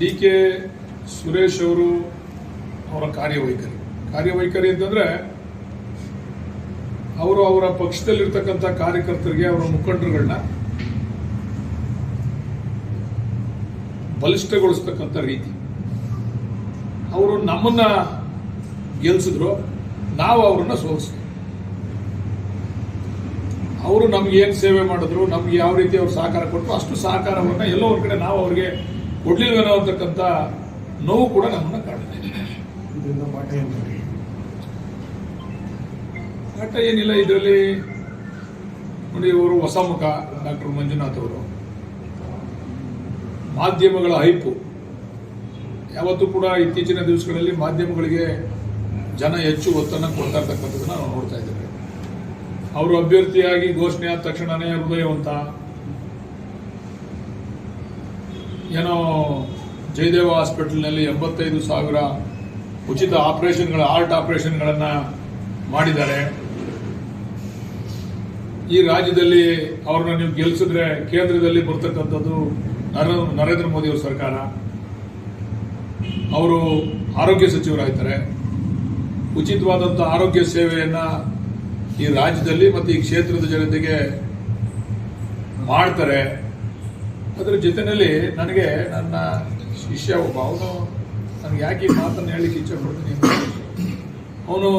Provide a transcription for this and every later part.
D K Suresh ಅವರು ಅವರ ಕಾರ್ಯವೈಖರಿ. ಕಾರ್ಯವೈಖರಿ ಅಂತಂದ್ರೆ ಅವರು ಅವರ ಪಕ್ಷದಲ್ಲಿರ್ತಕ್ಕಂಥ ಕಾರ್ಯಕರ್ತರಿಗೆ ಅವರ ಮುಖಂಡರುಗಳನ್ನ ಬಲಿಷ್ಠಗೊಳಿಸ್ತಕ್ಕಂಥ ರೀತಿ. ಅವರು ನಮ್ಮನ್ನ ಗೆಲ್ಸಿದ್ರು, ನಾವು ಅವ್ರನ್ನ ಸೋಲಿಸಿದ್ರು ಅವರು ನಮ್ಗೆ ಏನು ಸೇವೆ ಮಾಡಿದ್ರು, ನಮ್ಗೆ ಯಾವ ರೀತಿ ಅವ್ರು ಸಹಕಾರ ಕೊಟ್ಟರು ಅಷ್ಟು ಸಹಕಾರವನ್ನ ಎಲ್ಲೋ ಕಡೆ ನಾವು ಅವ್ರಿಗೆ ಕೊಡ್ಲಿಲ್ವೇನೋ ಅಂತಕ್ಕಂಥ ನೋವು ಕೂಡ ನಮ್ಮನ್ನ ಕಾಡಿದೆ ಪಾಠ ಏನು ಏನಿಲ್ಲ ಇದರಲ್ಲಿ ನೋಡಿ ಇವರು ಹೊಸ ಮುಖ ಡಾಕ್ಟರ್ ಮಂಜುನಾಥ್ ಅವರು. ಮಾಧ್ಯಮಗಳ ಹೈಪು. ಯಾವತ್ತೂ ಕೂಡ ಇತ್ತೀಚಿನ ದಿವಸಗಳಲ್ಲಿ ಮಾಧ್ಯಮಗಳಿಗೆ ಜನ ಹೆಚ್ಚು ಒತ್ತನ್ನು ಕೊಡ್ತಾ ಇರ್ತಕ್ಕಂಥದ್ದನ್ನ ನಾವು ನೋಡ್ತಾ ಇದ್ದೇವೆ. ಅವರು ಅಭ್ಯರ್ಥಿಯಾಗಿ ಘೋಷಣೆ ಆದ ತಕ್ಷಣನೇ ಹೃದಯವಂತ ಏನೋ ಜಯದೇವ ಹಾಸ್ಪಿಟಲ್ನಲ್ಲಿ ಎಂಬತ್ತೈದು ಸಾವಿರ ಉಚಿತ ಆಪರೇಷನ್ಗಳ, ಹಾರ್ಟ್ ಆಪರೇಷನ್ಗಳನ್ನು ಮಾಡಿದ್ದಾರೆ. ಈ ರಾಜ್ಯದಲ್ಲಿ ಅವ್ರನ್ನ ನೀವು ಗೆಲ್ಲಿಸಿದ್ರೆ ಕೇಂದ್ರದಲ್ಲಿ ಬರ್ತಕ್ಕಂಥದ್ದು ನರೇಂದ್ರ ಮೋದಿ ಅವರ ಸರ್ಕಾರ. ಅವರು ಆರೋಗ್ಯ ಸಚಿವರಾಗ್ತಾರೆ. ಉಚಿತವಾದಂಥ ಆರೋಗ್ಯ ಸೇವೆಯನ್ನು ಈ ರಾಜ್ಯದಲ್ಲಿ ಮತ್ತು ಈ ಕ್ಷೇತ್ರದ ಜನತೆಗೆ ಮಾಡ್ತಾರೆ. ಅದರ ಜೊತೆಯಲ್ಲಿ ನನಗೆ ನನ್ನ ಶಿಷ್ಯ ಒಬ್ಬ, ಅವನು ನನಗೆ ಯಾಕೆ ಈ ಮಾತನ್ನು ಹೇಳಲಿಕ್ಕೆ ಇಚ್ಛೆ ಪಡ್ತೀನಿ ಅವನು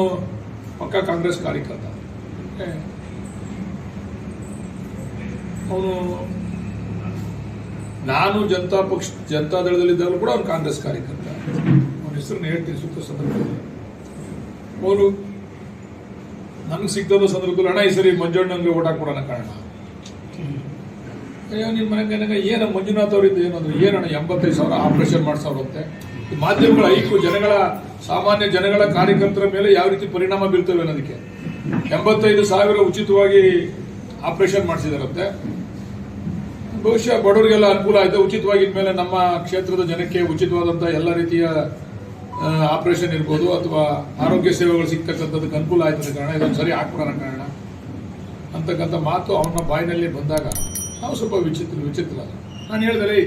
ಪಕ್ಕ ಕಾಂಗ್ರೆಸ್ ಕಾರ್ಯಕರ್ತ. ಅವನು ನಾನು ಜನತಾ ಪಕ್ಷ, ಜನತಾ ದಳದಲ್ಲಿದ್ದಾಗಲೂ ಕೂಡ ಅವನು ಕಾಂಗ್ರೆಸ್ ಕಾರ್ಯಕರ್ತ. ಅವನ ಹೆಸರನ್ನು ಹೇಳ್ತೀನಿ ಸೂಕ್ತ ಸಂದರ್ಭದಲ್ಲಿ. ಅವನು, ನನಗೆ ಸಿಗ್ತದ ಸಂದರ್ಭದಲ್ಲಿ ಹಣ ಈ ಸರಿ ಮಂಜಣ್ಣಂಗೆ ಓಟ್ ಹಾಕ್ಬಿಡೋಣ ಕಾರಣ. ಅಯ್ಯೋ ನಿಮ್ಮ ಮನೆಗೆ ನನಗೆ ಏನು ಮಂಜುನಾಥ್ ಅವರಿಂದ ಏನಂದ್ರೆ ಏನಣ್ಣ ಎಂಬತ್ತೈದು ಸಾವಿರ ಆಪರೇಷನ್ ಮಾಡಿಸೋರಂತೆ ಮಾಧ್ಯಮಗಳ ಐಕು ಜನಗಳ, ಸಾಮಾನ್ಯ ಜನಗಳ ಕಾರ್ಯಕರ್ತರ ಮೇಲೆ ಯಾವ ರೀತಿ ಪರಿಣಾಮ ಬೀರ್ತವೆ ಅನ್ನೋದಕ್ಕೆ. ಎಂಬತ್ತೈದು ಸಾವಿರ ಉಚಿತವಾಗಿ ಆಪರೇಷನ್ ಮಾಡಿಸಿದಾರಂತೆ. ಬಹುಶಃ ಬಡವರಿಗೆಲ್ಲ ಅನುಕೂಲ ಆಯಿತು. ಉಚಿತವಾಗಿದ್ಮೇಲೆ ನಮ್ಮ ಕ್ಷೇತ್ರದ ಜನಕ್ಕೆ ಉಚಿತವಾದಂತಹ ಎಲ್ಲ ರೀತಿಯ ಆಪರೇಷನ್ ಇರ್ಬೋದು ಅಥವಾ ಆರೋಗ್ಯ ಸೇವೆಗಳು ಸಿಗ್ತಕ್ಕಂಥದ್ದಕ್ಕೆ ಅನುಕೂಲ ಆಯ್ತದ ಕಾರಣ, ಇದೊಂದು ಸರಿ ಹಾಕ್ಬಿಡೋಣ ಕಾರಣ ಅಂತಕ್ಕಂಥ ಮಾತು ಅವನ ಬಾಯಿನಲ್ಲಿ ಬಂದಾಗ ನಾವು ಸ್ವಲ್ಪ ವಿಚಿತ್ರ ವಿಚಿತ್ರ. ನಾನು ಹೇಳಿದೆ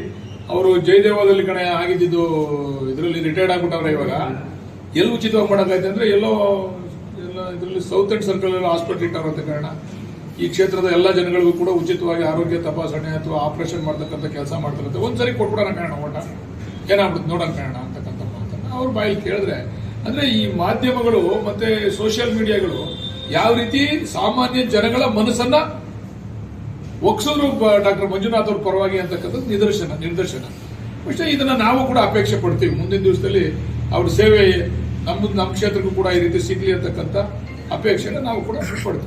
ಅವರು ಜಯದೇವದಲ್ಲಿ ಕಣೆ ಆಗಿದ್ದು, ಇದರಲ್ಲಿ ರಿಟೈರ್ಡ್ ಆಗ್ಬಿಟ್ಟವ್ರೆ ಇವಾಗ. ಎಲ್ಲಿ ಉಚಿತವಾಗಿ ಮಾಡೋಕ್ಕಾಯ್ತು ಅಂದರೆ, ಎಲ್ಲೋ, ಎಲ್ಲ ಇದರಲ್ಲಿ ಸೌತ್ ಎಂಡ್ ಸರ್ಕಲ್ ಎಲ್ಲ ಹಾಸ್ಪಿಟಲ್ ಇಟ್ಟವ್ರಂತ ಕಾರಣ. ಈ ಕ್ಷೇತ್ರದ ಎಲ್ಲ ಜನಗಳಿಗೂ ಕೂಡ ಉಚಿತವಾಗಿ ಆರೋಗ್ಯ ತಪಾಸಣೆ ಅಥವಾ ಆಪರೇಷನ್ ಮಾಡ್ತಕ್ಕಂಥ ಕೆಲಸ ಮಾಡ್ತಾರಂತೆ ಒಂದ್ಸರಿ ಕೊಟ್ಬಿಡೋಣ ಕಾರಣ ಓಟ ಏನಾಗ್ಬಿಡುತ್ತೆ ನೋಡೋಣ ಕಾರಣ ಅಂತಕ್ಕಂಥ ಮಾತನ್ನು ಅವ್ರ ಬಾಯಲ್ಲಿ ಕೇಳಿದ್ರೆ, ಅಂದರೆ ಈ ಮಾಧ್ಯಮಗಳು ಮತ್ತು ಸೋಷಿಯಲ್ ಮೀಡಿಯಾಗಳು ಯಾವ ರೀತಿ ಸಾಮಾನ್ಯ ಜನಗಳ ಮನಸ್ಸನ್ನ ಒಕ್ಸೋರು ಡಾಕ್ಟರ್ ಮಂಜುನಾಥ್ ಅವ್ರ ಪರವಾಗಿ ಅಂತಕ್ಕಂಥದ್ದು ನಿದರ್ಶನ ನಿದರ್ಶನ ಅಷ್ಟೇ ಇದನ್ನ ನಾವು ಕೂಡ ಅಪೇಕ್ಷೆ ಪಡ್ತೀವಿ. ಮುಂದಿನ ದಿವಸದಲ್ಲಿ ಅವ್ರ ಸೇವೆ ನಮ್ಮ ನಮ್ಮ ಕ್ಷೇತ್ರಕ್ಕೂ ಕೂಡ ಈ ರೀತಿ ಸಿಗ್ಲಿ ಅಂತಕ್ಕಂಥ ಅಪೇಕ್ಷೆನ ನಾವು ಕೂಡ ಪಡ್ತೀವಿ.